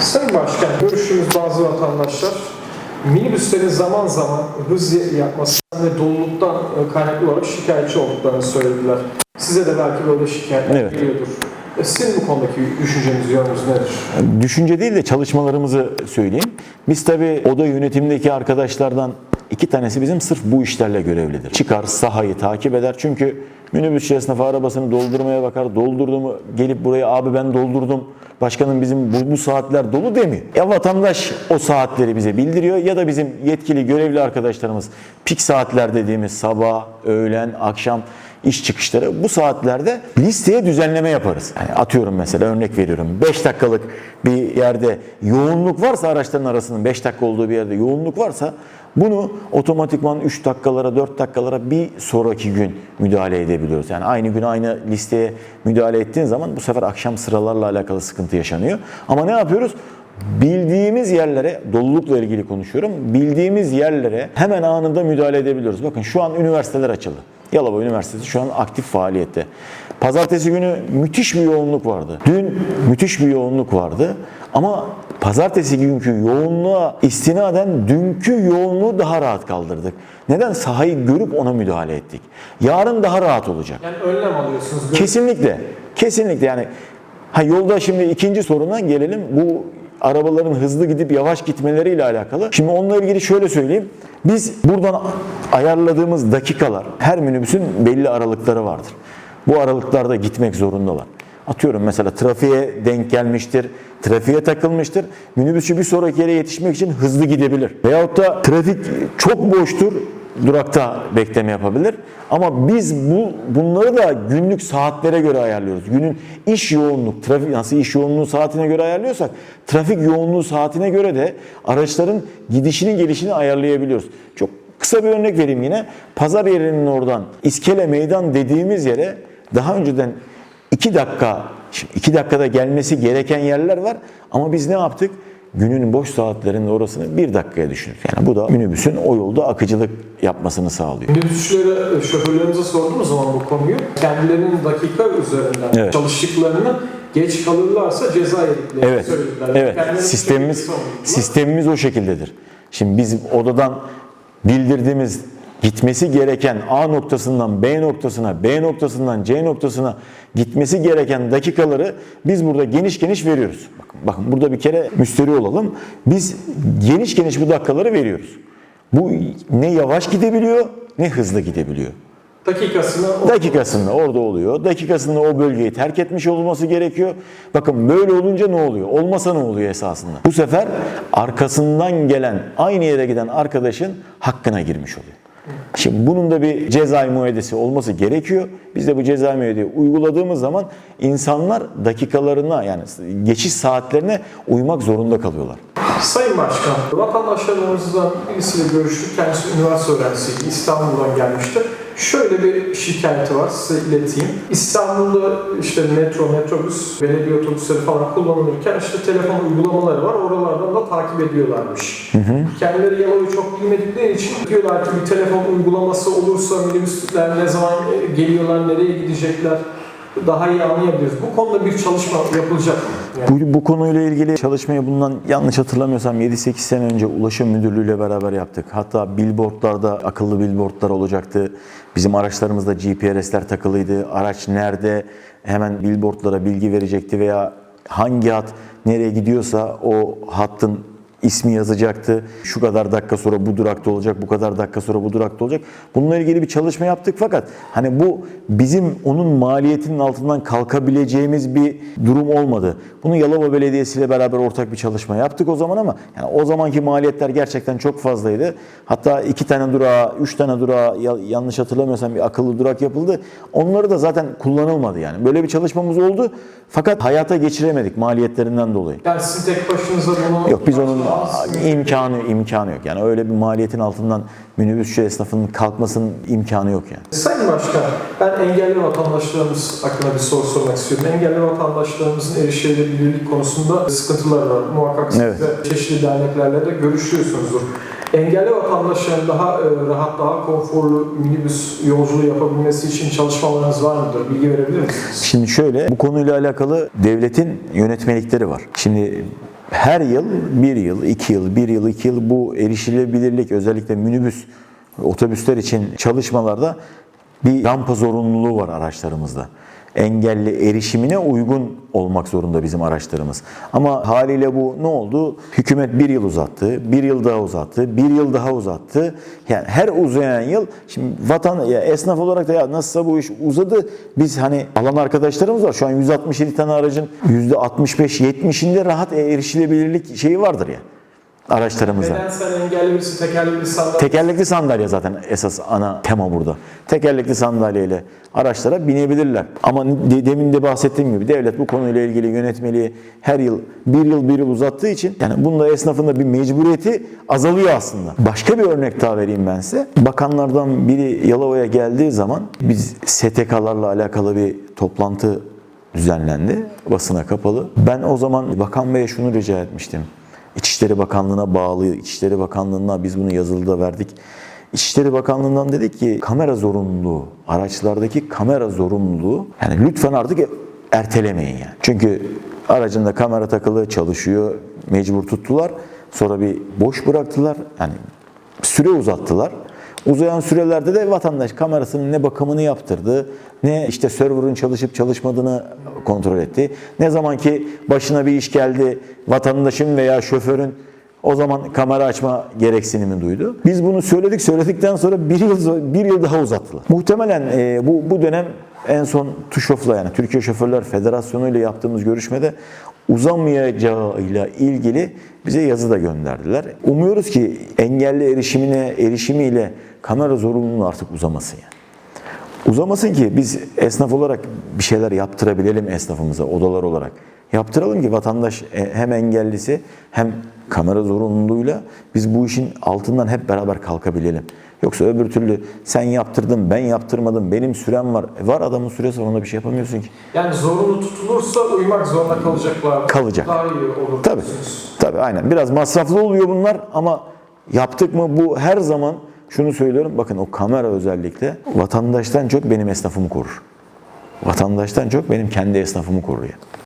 Sayın Başkan, görüştüğümüz bazı vatandaşlar minibüslerin zaman zaman hız yapması ve doluluktan e, kaynaklı olarak şikayetçi olduklarını söylediler. Size de belki böyle şikayetler Evet. geliyordur. E, Sizin bu konudaki düşünceniz, yorumunuz nedir? Düşünce değil de çalışmalarımızı söyleyeyim. Biz tabii oda yönetimindeki arkadaşlardan iki tanesi bizim sırf bu işlerle görevlidir. Çıkar sahayı takip eder çünkü minibüs esnafı arabasını doldurmaya bakar. Doldurdu mu gelip buraya abi ben doldurdum. Başkanım bizim bu, bu saatler dolu demiyor. Ya vatandaş o saatleri bize bildiriyor ya da bizim yetkili görevli arkadaşlarımız pik saatler dediğimiz sabah, öğlen, akşam iş çıkışları bu saatlerde listeye düzenleme yaparız. Yani atıyorum mesela örnek veriyorum 5 dakikalık bir yerde yoğunluk varsa araçların arasının 5 dakika olduğu bir yerde yoğunluk varsa bunu otomatikman 3 dakikalara 4 dakikalara bir sonraki gün müdahale edebiliyoruz. Yani aynı gün aynı listeye müdahale ettiğin zaman bu sefer akşam sıralarla alakalı sıkıntı yaşanıyor. Ama ne yapıyoruz? Bildiğimiz yerlere, dolulukla ilgili konuşuyorum, bildiğimiz yerlere hemen anında müdahale edebiliyoruz. Bakın şu an üniversiteler açıldı. Yalova Üniversitesi şu an aktif faaliyette. Pazartesi günü müthiş bir yoğunluk vardı. Dün müthiş bir yoğunluk vardı. Ama pazartesi günkü yoğunluğa istinaden dünkü yoğunluğu daha rahat kaldırdık. Neden? Sahayı görüp ona müdahale ettik. Yarın daha rahat olacak. Yani önlem alıyorsunuz. Kesinlikle. Kesinlikle yani ha yolda şimdi ikinci soruna gelelim. Bu arabaların hızlı gidip yavaş gitmeleriyle alakalı. Şimdi onunla ilgili şöyle söyleyeyim. Biz buradan ayarladığımız dakikalar her minibüsün belli aralıkları vardır. Bu aralıklarda gitmek zorundalar. Atıyorum mesela trafiğe denk gelmiştir, trafiğe takılmıştır. Minibüsçü bir sonraki yere yetişmek için hızlı gidebilir. Veyahut da trafik çok boştur, durakta bekleme yapabilir. Ama biz bu bunları da günlük saatlere göre ayarlıyoruz. Günün iş yoğunluk, trafik nasıl iş yoğunluğu saatine göre ayarlıyorsak, trafik yoğunluğu saatine göre de araçların gidişini gelişini ayarlayabiliyoruz. Çok kısa bir örnek vereyim yine. Pazar yerinin oradan İskele Meydan dediğimiz yere daha önceden 2 dakika, 2 dakikada gelmesi gereken yerler var. Ama biz ne yaptık? Günün boş saatlerinde orasını bir dakikaya düşürdük. Yani bu da minibüsün o yolda akıcılık yapmasını sağlıyor. Minibüsçülere, şoförlerimize sorduğumuz zaman bu konuyu kendilerinin dakika üzerinden Evet. çalıştıklarını geç kalırlarsa ceza yediklerini Evet. söylediler. Evet. Kendilerine Sistemimiz sistemimiz o şekildedir. Şimdi biz odadan bildirdiğimiz gitmesi gereken A noktasından B noktasına, B noktasından C noktasına gitmesi gereken dakikaları biz burada geniş geniş veriyoruz. Bakın, bakın burada bir kere müşteri olalım. Biz geniş geniş bu dakikaları veriyoruz. Bu ne yavaş gidebiliyor ne hızlı gidebiliyor. dakikasını o Dakikasında orada oluyor. Dakikasında o bölgeyi terk etmiş olması gerekiyor. Bakın böyle olunca ne oluyor? Olmasa ne oluyor esasında? Bu sefer arkasından gelen, aynı yere giden arkadaşın hakkına girmiş oluyor. Şimdi bunun da bir cezai muedesi olması gerekiyor. Biz de bu cezai müeydeyi uyguladığımız zaman insanlar dakikalarına yani geçiş saatlerine uymak zorunda kalıyorlar. Sayın Başkan, vatandaşlarımızdan birisiyle görüştük. Kendisi üniversite öğrencisiydi. İstanbul'dan gelmişti. Şöyle bir şikayeti var, size ileteyim. İstanbul'da işte metro, metrobüs, belediye otobüsleri falan kullanılırken işte telefon uygulamaları var. Oralardan da takip ediyorlarmış. Kendileri Yalova'yı çok bilmedikleri için diyorlar ki bir telefon uygulaması olursa minibüsler ne zaman e, geliyorlar, nereye gidecekler daha iyi anlayabiliriz. Bu konuda bir çalışma yapılacak mı? Yani Bu, bu konuyla ilgili çalışmayı bundan yanlış hatırlamıyorsam 7-8 sene önce Ulaşım Müdürlüğü ile beraber yaptık. Hatta billboardlarda akıllı billboardlar olacaktı. Bizim araçlarımızda GPS'ler takılıydı. Araç nerede hemen billboardlara bilgi verecekti veya hangi hat nereye gidiyorsa o hattın ismi yazacaktı. Şu kadar dakika sonra bu durakta olacak, bu kadar dakika sonra bu durakta olacak. Bununla ilgili bir çalışma yaptık fakat hani bu bizim onun maliyetinin altından kalkabileceğimiz bir durum olmadı. Bunu Yalova Belediyesi ile beraber ortak bir çalışma yaptık o zaman ama yani o zamanki maliyetler gerçekten çok fazlaydı. Hatta iki tane durağa, üç tane durağa ya- yanlış hatırlamıyorsam bir akıllı durak yapıldı. Onları da zaten kullanılmadı yani. Böyle bir çalışmamız oldu fakat hayata geçiremedik maliyetlerinden dolayı. Yani sizin tek başınıza bunu... Yok biz onun imkanı imkanı yok. Yani öyle bir maliyetin altından minibüsçü esnafının kalkmasının imkanı yok yani. Sayın Başkan, ben engelli vatandaşlarımız hakkında bir soru sormak istiyorum. Engelli vatandaşlarımızın erişilebilirlik konusunda sıkıntılar var. Muhakkak siz Evet. de çeşitli derneklerle de görüşüyorsunuzdur. Engelli vatandaşların daha e, rahat, daha konforlu minibüs yolculuğu yapabilmesi için çalışmalarınız var mıdır? Bilgi verebilir misiniz? Şimdi şöyle bu konuyla alakalı devletin yönetmelikleri var. Şimdi her yıl, bir yıl, iki yıl, bir yıl, iki yıl bu erişilebilirlik özellikle minibüs, otobüsler için çalışmalarda bir rampa zorunluluğu var araçlarımızda. Engelli erişimine uygun olmak zorunda bizim araçlarımız. Ama haliyle bu ne oldu? Hükümet bir yıl uzattı, bir yıl daha uzattı, bir yıl daha uzattı. Yani her uzayan yıl, şimdi vatan, ya esnaf olarak da ya nasılsa bu iş uzadı. Biz hani alan arkadaşlarımız var. Şu an 167 tane aracın %65-70'inde rahat erişilebilirlik şeyi vardır ya araçlarımızda. Bedensel engelli birisi tekerlekli sandalye Tekerlekli sandalye zaten esas ana tema burada. Tekerlekli sandalyeyle araçlara binebilirler. Ama de- demin de bahsettiğim gibi devlet bu konuyla ilgili yönetmeliği her yıl bir yıl bir yıl uzattığı için yani bunda esnafın da bir mecburiyeti azalıyor aslında. Başka bir örnek daha vereyim ben size. Bakanlardan biri Yalova'ya geldiği zaman biz STK'larla alakalı bir toplantı düzenlendi. Basına kapalı. Ben o zaman Bakan Bey'e şunu rica etmiştim. İçişleri Bakanlığı'na bağlı, İçişleri Bakanlığı'na biz bunu yazılıda verdik. İçişleri Bakanlığı'ndan dedik ki kamera zorunluluğu, araçlardaki kamera zorunluluğu yani lütfen artık ertelemeyin yani. Çünkü aracında kamera takılı çalışıyor, mecbur tuttular. Sonra bir boş bıraktılar. Yani süre uzattılar. Uzayan sürelerde de vatandaş kamerasının ne bakımını yaptırdı, ne işte server'ın çalışıp çalışmadığını kontrol etti. Ne zaman ki başına bir iş geldi, vatandaşın veya şoförün o zaman kamera açma gereksinimi duydu. Biz bunu söyledik, söyledikten sonra bir yıl, bir yıl daha uzattılar. Muhtemelen e, bu, bu dönem en son TÜŞOF'la yani Türkiye Şoförler Federasyonu ile yaptığımız görüşmede uzamayacağıyla ilgili bize yazı da gönderdiler. Umuyoruz ki engelli erişimine erişimiyle kamera zorunluluğu artık uzamasın yani. Uzamasın ki biz esnaf olarak bir şeyler yaptırabilelim esnafımıza odalar olarak. Yaptıralım ki vatandaş e, hem engellisi hem kamera zorunluluğuyla biz bu işin altından hep beraber kalkabilelim. Yoksa öbür türlü sen yaptırdın, ben yaptırmadım, benim sürem var. E var adamın süresi var, ona bir şey yapamıyorsun ki. Yani zorunlu tutulursa uymak zorunda kalacaklar. Kalacak. Daha iyi olur Tabii. diyorsunuz. Tabii aynen. Biraz masraflı oluyor bunlar ama yaptık mı bu her zaman şunu söylüyorum. Bakın o kamera özellikle vatandaştan çok benim esnafımı korur. Vatandaştan çok benim kendi esnafımı korur yani.